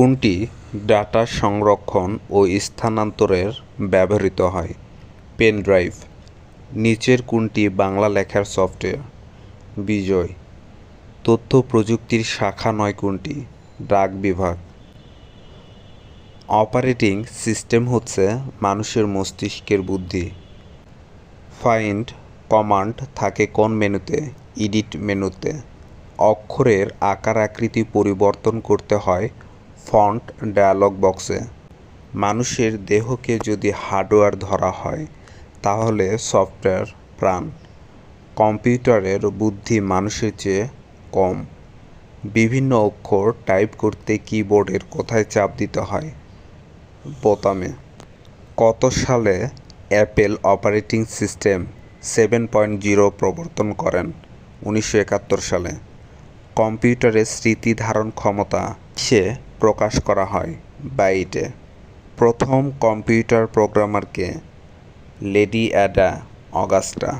কোনটি ডাটা সংরক্ষণ ও স্থানান্তরের ব্যবহৃত হয়? Pen drive. নিচের কোনটি বাংলা লেখার সফটওয়্যার? বিজয়। তথ্য প্রযুক্তির শাখা নয় কোনটি? ডাক বিভাগ। অপারেটিং সিস্টেম হচ্ছে মানুষের মস্তিষ্কের বুদ্ধি। ফাইন্ড কমান্ড থাকে কোন মেনুতে? এডিট মেনুতে। অক্ষরের আকার আকৃতি পরিবর্তন করতে হয় ফন্ট ডায়ালগ বক্সে। মানুষের দেহকে যদি হার্ডওয়্যার ধরা হয়, তাহলে সফটওয়্যার প্রাণ। কম্পিউটারের বুদ্ধি মানুষের চেয়ে কম। বিভিন্ন অক্ষর টাইপ করতে কিবোর্ডের কোথায় চাপ দিতে হয়? বোতামে। কত সালে Apple operating system seven point zero প্রবর্তন করেন? উনিশশো একাত্তর সালে। কম্পিউটারের স্মৃতি ধারণ ক্ষমতা সে প্রকাশ করা হয়। বাইটে প্রথম কম্পিউটার প্রোগ্রামারকে লেডি অ্যাডা অগাস্টা